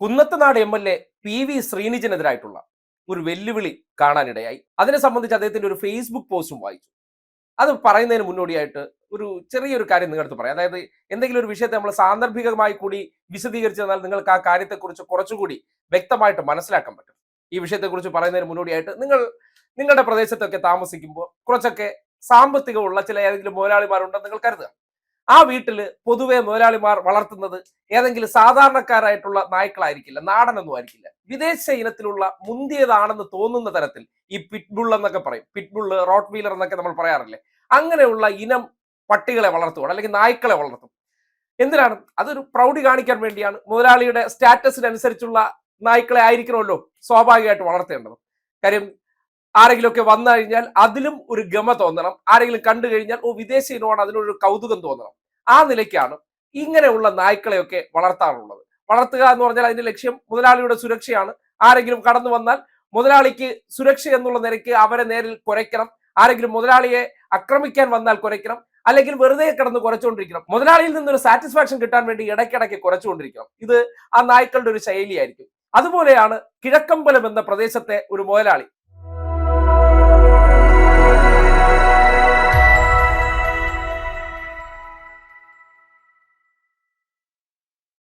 Kunnathunad M L A P V ശ്രീനിജനെതിരായിട്ടുള്ള ഒരു വെല്ലുവിളി കാണാനിടയായി. അതിനെ സംബന്ധിച്ച് അദ്ദേഹത്തിന്റെ ഒരു ഫേസ്ബുക്ക് പോസ്റ്റും വായിച്ചു. അത് പറയുന്നതിന് മുന്നോടിയായിട്ട് ഒരു ചെറിയൊരു കാര്യം നിങ്ങളടുത്ത് പറയാം. അതായത് എന്തെങ്കിലും ഒരു വിഷയത്തെ നമ്മൾ സാന്ദർഭികമായി കൂടി വിശദീകരിച്ചു തന്നാൽ നിങ്ങൾക്ക് ആ കാര്യത്തെക്കുറിച്ച് കുറച്ചുകൂടി വ്യക്തമായിട്ട് മനസ്സിലാക്കാൻ പറ്റും. ഈ വിഷയത്തെക്കുറിച്ച് പറയുന്നതിന് മുന്നോടിയായിട്ട് നിങ്ങൾ നിങ്ങളുടെ പ്രദേശത്തൊക്കെ താമസിക്കുമ്പോൾ കുറച്ചൊക്കെ സാമ്പത്തികമുള്ള ചില ഏതെങ്കിലും മുതലാളിമാരുണ്ടെന്ന് നിങ്ങൾ കരുതുക. ആ വീട്ടിൽ പൊതുവെ മുതലാളിമാർ വളർത്തുന്നത് ഏതെങ്കിലും സാധാരണക്കാരായിട്ടുള്ള നായ്ക്കളായിരിക്കില്ല നാടനൊന്നും ആയിരിക്കില്ല. വിദേശ ഇനത്തിലുള്ള മുന്തിയതാണെന്ന് തോന്നുന്ന തരത്തിൽ ഈ പിറ്റ്ബുൾ എന്നൊക്കെ പറയും. പിറ്റ്ബുള്ള് റോട്ട് വീലർ എന്നൊക്കെ നമ്മൾ പറയാറില്ലേ? അങ്ങനെയുള്ള ഇനം പട്ടികളെ വളർത്തുകയാണ് അല്ലെങ്കിൽ നായ്ക്കളെ വളർത്തും. എന്തിനാണ്? അതൊരു പ്രൗഢി കാണിക്കാൻ വേണ്ടിയാണ് മുതലാളിയുടെ സ്റ്റാറ്റസിനനുസരിച്ചുള്ള നായ്ക്കളെ ആയിരിക്കണമല്ലോ സ്വാഭാവികമായിട്ട് വളർത്തേണ്ടത്. കാര്യം ആരെങ്കിലുമൊക്കെ വന്നു കഴിഞ്ഞാൽ അതിലും ഒരു ഗമ തോന്നണം. ആരെങ്കിലും കണ്ടു കഴിഞ്ഞാൽ ഓ വിദേശീയനോട് അതിനൊരു കൗതുകം തോന്നണം. ആ നിലയ്ക്കാണ് ഇങ്ങനെയുള്ള നായ്ക്കളെയൊക്കെ വളർത്താറുള്ളത്. വളർത്തുക എന്ന് പറഞ്ഞാൽ അതിന്റെ ലക്ഷ്യം മുതലാളിയുടെ സുരക്ഷയാണ്. ആരെങ്കിലും കടന്നു വന്നാൽ മുതലാളിക്ക് സുരക്ഷ എന്നുള്ള നിലയ്ക്ക് അവരെ നേരിൽ കുരയ്ക്കണം ആരെങ്കിലും മുതലാളിയെ ആക്രമിക്കാൻ വന്നാൽ കുരയ്ക്കണം അല്ലെങ്കിൽ വെറുതെ കിടന്ന് കുറച്ചുകൊണ്ടിരിക്കണം. മുതലാളിയിൽ നിന്നൊരു സാറ്റിസ്ഫാക്ഷൻ കിട്ടാൻ വേണ്ടി ഇടയ്ക്കിടയ്ക്ക് കുറച്ചുകൊണ്ടിരിക്കണം. ഇത് ആ നായ്ക്കളുടെ ഒരു ശൈലിയായിരിക്കും. അതുപോലെയാണ് കിഴക്കമ്പലം എന്ന പ്രദേശത്തെ ഒരു മുതലാളി.